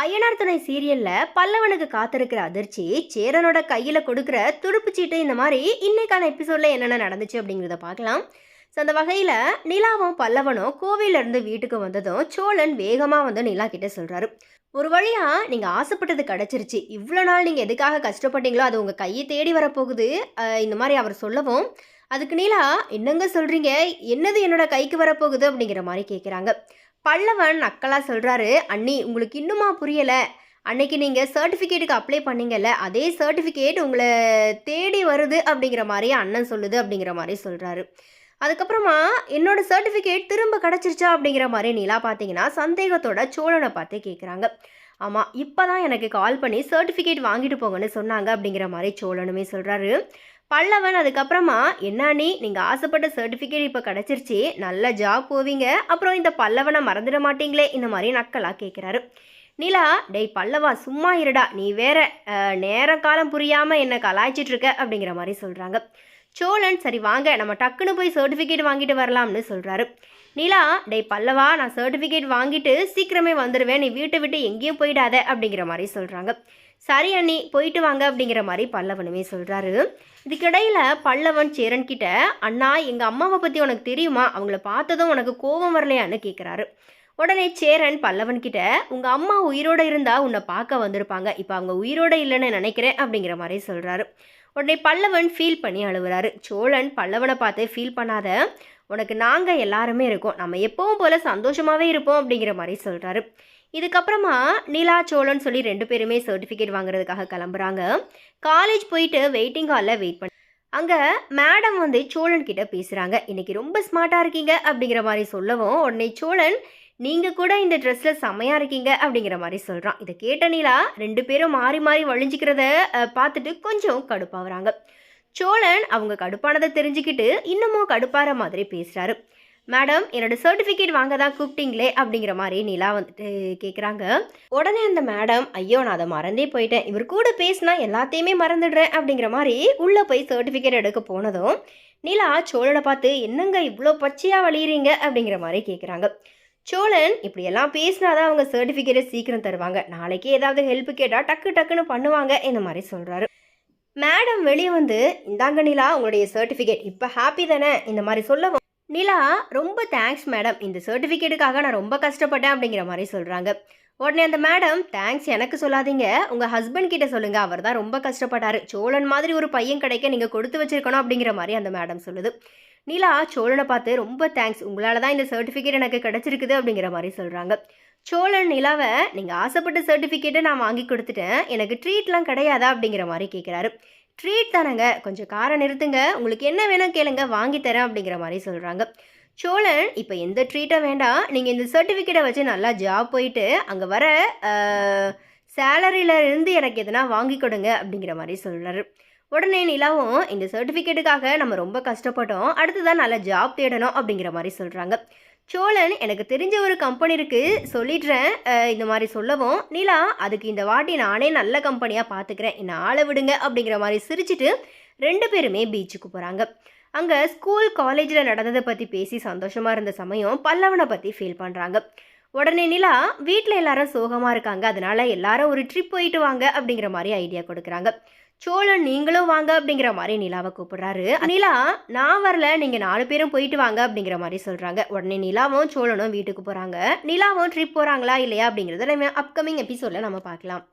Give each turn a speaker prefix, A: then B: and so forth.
A: அய்யனார் துணை சீரியல்ல பல்லவனுக்கு காத்திருக்கிற அதிர்ச்சி சேரனோட கையில கொடுக்கிற துடுப்பு சீட்டு இந்த மாதிரி இன்னைக்கான எபிசோட்ல என்னென்ன நடந்துச்சு அப்படிங்கிறத பார்க்கலாம். ஸோ அந்த வகையில் நிலாவும் பல்லவனும் கோவிலேருந்து இருந்து வீட்டுக்கு வந்ததும் சோழன் வேகமாக வந்து நிலா கிட்ட சொல்றாரு. ஒரு வழியா நீங்க ஆசைப்பட்டது கிடைச்சிருச்சு. இவ்வளோ நாள் நீங்க எதுக்காக கஷ்டப்பட்டீங்களோ அது உங்க கையை தேடி வரப்போகுது. இந்த மாதிரி அவர் சொல்லவும் அதுக்கு நிலா என்னங்க சொல்றீங்க? என்னது என்னோட கைக்கு வரப்போகுது? அப்படிங்கிற மாதிரி கேட்குறாங்க பல்லவன் அக்கலாக சொல்கிறாரு அண்ணி உங்களுக்கு இன்னுமா புரியலை? அன்னைக்கு நீங்கள் சர்டிஃபிகேட்டுக்கு அப்ளை பண்ணீங்கல்ல அதே சர்டிஃபிகேட் உங்களை தேடி வருது அப்படிங்கிற மாதிரி அண்ணன் சொல்லுது அப்படிங்கிற மாதிரி சொல்கிறாரு அதுக்கப்புறமா என்னோட சர்டிஃபிகேட் திரும்ப கிடச்சிருச்சா? அப்படிங்கிற மாதிரி நிலா பார்த்தீங்கன்னா சந்தேகத்தோட சோழனை பார்த்து கேட்குறாங்க ஆமாம் இப்போ தான் எனக்கு கால் பண்ணி சர்டிஃபிகேட் வாங்கிட்டு போங்கன்னு சொன்னாங்க அப்படிங்கிற மாதிரி சோழனுமே சொல்கிறாரு பல்லவன் அதுக்கப்புறமா என்ன நீ நீங்கள் ஆசைப்பட்ட சர்டிஃபிகேட் இப்போ கிடச்சிருச்சு. நல்ல ஜாப் போவீங்க. அப்புறம் இந்த பல்லவனை மறந்துட மாட்டீங்களே. இந்த மாதிரி நக்கலாக கேட்குறாரு நிலா டேய் பல்லவா சும்மா இருடா. நீ வேற நேர காலம் புரியாமல் என்னை கலாய்ச்சிட்ருக்க அப்படிங்கிற மாதிரி சொல்கிறாங்க சோழன் சரி வாங்க நம்ம டக்குன்னு போய் சர்டிஃபிகேட் வாங்கிட்டு வரலாம்னு சொல்கிறாரு நிலா டேய் பல்லவா நான் சர்டிஃபிகேட் வாங்கிட்டு சீக்கிரமே வந்துடுவேன் நீ வீட்டை விட்டு எங்கேயும் போயிடாத அப்படிங்கிற மாதிரி சொல்கிறாங்க சரி அண்ணி போயிட்டு வாங்க அப்படிங்கிற மாதிரி பல்லவனுமே சொல்கிறாரு இதுக்கிடையில் பல்லவன் சேரன் கிட்ட அண்ணா எங்கள் அம்மாவை பற்றி உனக்கு தெரியுமா? அவங்கள பார்த்ததும் உனக்கு கோபம் வரலையான்னு கேட்குறாரு உடனே சேரன் பல்லவன் கிட்ட உங்கள் அம்மா உயிரோட இருந்தால் உன்னை பார்க்க வந்திருப்பாங்க. இப்போ அவங்க உயிரோட இல்லைன்னு நினைக்கிறேன் அப்படிங்கிற மாதிரி சொல்கிறாரு உடனே பல்லவன் ஃபீல் பண்ணி அழுகுறாரு சோழன் பல்லவனை பார்த்து ஃபீல் பண்ணாத. உனக்கு நாங்கள் எல்லாருமே இருக்கோம். நம்ம எப்பவும் போல் சந்தோஷமாகவே இருப்போம் அப்படிங்கிற மாதிரி சொல்கிறாரு இதுக்கப்புறமா நிலா சோழன் சொல்லி ரெண்டு பேருமே சர்டிஃபிகேட் வாங்குறதுக்காக கிளம்புறாங்க. காலேஜ் போயிட்டு வெயிட்டிங் ஹாலில் வெயிட் பண்ண அங்கே மேடம் வந்து சோழன் கிட்ட பேசுகிறாங்க இன்றைக்கி ரொம்ப ஸ்மார்ட்டாக இருக்கீங்க அப்படிங்கிற மாதிரி சொல்லவும் உடனே சோழன் நீங்கள் கூட இந்த ட்ரெஸ்ஸில் செம்மையாக இருக்கீங்க அப்படிங்கிற மாதிரி சொல்கிறான் இதை கேட்ட நிலா ரெண்டு பேரும் மாறி மாறி வழிஞ்சிக்கிறத பார்த்துட்டு கொஞ்சம் கடுப்பாகிறாங்க சோழன் அவங்க கடுப்பானதை தெரிஞ்சுக்கிட்டு இன்னமும் கடுப்பாகிற மாதிரி பேசுகிறாரு மேடம் என்னோட சர்டிஃபிகேட் வாங்க தான் கூப்பிட்டீங்களே அப்படிங்கிற மாதிரி நிலா வந்துட்டு கேட்குறாங்க உடனே அந்த மேடம் ஐயோ நான் அதை மறந்தே போயிட்டேன். இவர் கூட பேசினா எல்லாத்தையுமே மறந்துடுறேன் அப்படிங்கிற மாதிரி உள்ளே போய் சர்டிஃபிகேட் எடுக்க போனதும் நிலா சோழனை பார்த்து என்னங்க இவ்வளோ பச்சையாக வழியிறீங்க அப்படிங்கிற மாதிரி கேட்குறாங்க சோழன் இப்படியெல்லாம் பேசினாதான் அவங்க சர்டிஃபிகேட்டை சீக்கிரம் தருவாங்க. நாளைக்கே ஏதாவது ஹெல்ப் கேட்டால் டக்கு டக்குன்னு பண்ணுவாங்க இந்த மாதிரி சொல்கிறாரு மேடம் வெளியே வந்து இந்தாங்க நிலா உங்களுடைய சர்டிஃபிகேட் இப்போ ஹாப்பி தானே? இந்த மாதிரி சொல்லவும் நிலா ரொம்ப தேங்க்ஸ் மேடம் இந்த சர்டிஃபிகேட்டுக்காக நான் ரொம்ப கஷ்டப்பட்டேன் அப்படிங்கிற மாதிரி சொல்கிறாங்க உடனே அந்த மேடம் தேங்க்ஸ் எனக்கு சொல்லாதீங்க. உங்கள் ஹஸ்பண்ட் கிட்ட சொல்லுங்கள் அவர் தான் ரொம்ப கஷ்டப்பட்டார். சோழன் மாதிரி ஒரு பையன் கிடைக்க நீங்கள் கொடுத்து வச்சிருக்கணும் அப்படிங்கிற மாதிரி அந்த மேடம் சொல்லுது. நிலா சோழனை பார்த்து ரொம்ப தேங்க்ஸ் உங்களால் தான் இந்த சர்டிஃபிகேட் எனக்கு கிடச்சிருக்குது அப்படிங்கிற மாதிரி சொல்கிறாங்க சோழன் நிலாவை நீங்கள் ஆசைப்பட்ட சர்டிஃபிகேட்டை நான் வாங்கி கொடுத்துட்டேன். எனக்கு ட்ரீட்லாம் கிடையாதா? அப்படிங்கிற மாதிரி கேட்குறாரு ட்ரீட் தானேங்க. கொஞ்சம் காரை நிறுத்துங்க. உங்களுக்கு என்ன வேணும் கேளுங்க. வாங்கி தரேன் அப்படிங்கிற மாதிரி சொல்கிறாங்க சோழன் இப்போ எந்த ட்ரீட்டாக வேண்டாம். நீங்கள் இந்த சர்டிஃபிகேட்டை வச்சு நல்லா ஜாப் போயிட்டு அங்கே வர சேலரியில் இருந்து எனக்கு எதனா வாங்கி கொடுங்க அப்படிங்கிற மாதிரி சொல்கிறாரு உடனே நிலாவும் இந்த சர்டிஃபிகேட்டுக்காக நம்ம ரொம்ப கஷ்டப்பட்டோம். அடுத்ததான் நல்ல ஜாப் தேடணும் அப்படிங்கிற மாதிரி சொல்கிறாங்க சோழன் எனக்கு தெரிஞ்ச ஒரு கம்பெனி இருக்குது சொல்லிடுறேன். இந்த மாதிரி சொல்லவும் நிலா அதுக்கு இந்த வாட்டி நானே நல்ல கம்பெனியாக பார்த்துக்கிறேன் என்னை ஆளை விடுங்க அப்படிங்கிற மாதிரி சிரிச்சிட்டு ரெண்டு பேருமே பீச்சுக்கு போகிறாங்க அங்கே ஸ்கூல் காலேஜில் நடந்ததை பற்றி பேசி சந்தோஷமாக இருந்த சமயம் பல்லவனை பற்றி ஃபீல் பண்ணுறாங்க உடனே நிலா வீட்டில் எல்லாரும் சோகமாக இருக்காங்க. அதனால எல்லாரும் ஒரு ட்ரிப் போயிட்டு வாங்க அப்படிங்கிற மாதிரி ஐடியா கொடுக்குறாங்க. சோழன் நீங்களும் வாங்க அப்படிங்கிற மாதிரி நிலாவை கூப்பிடுறாரு. நிலா நான் வரல நீங்கள் நாலு பேரும் போயிட்டு வாங்க அப்படிங்கிற மாதிரி சொல்கிறாங்க உடனே நிலாவும் சோழனும் வீட்டுக்கு போகிறாங்க நிலாவும் ட்ரிப் போகிறாங்களா இல்லையா அப்படிங்கிறத நம்ம அப்கமிங் எபிசோடில் நம்ம பார்க்கலாம்.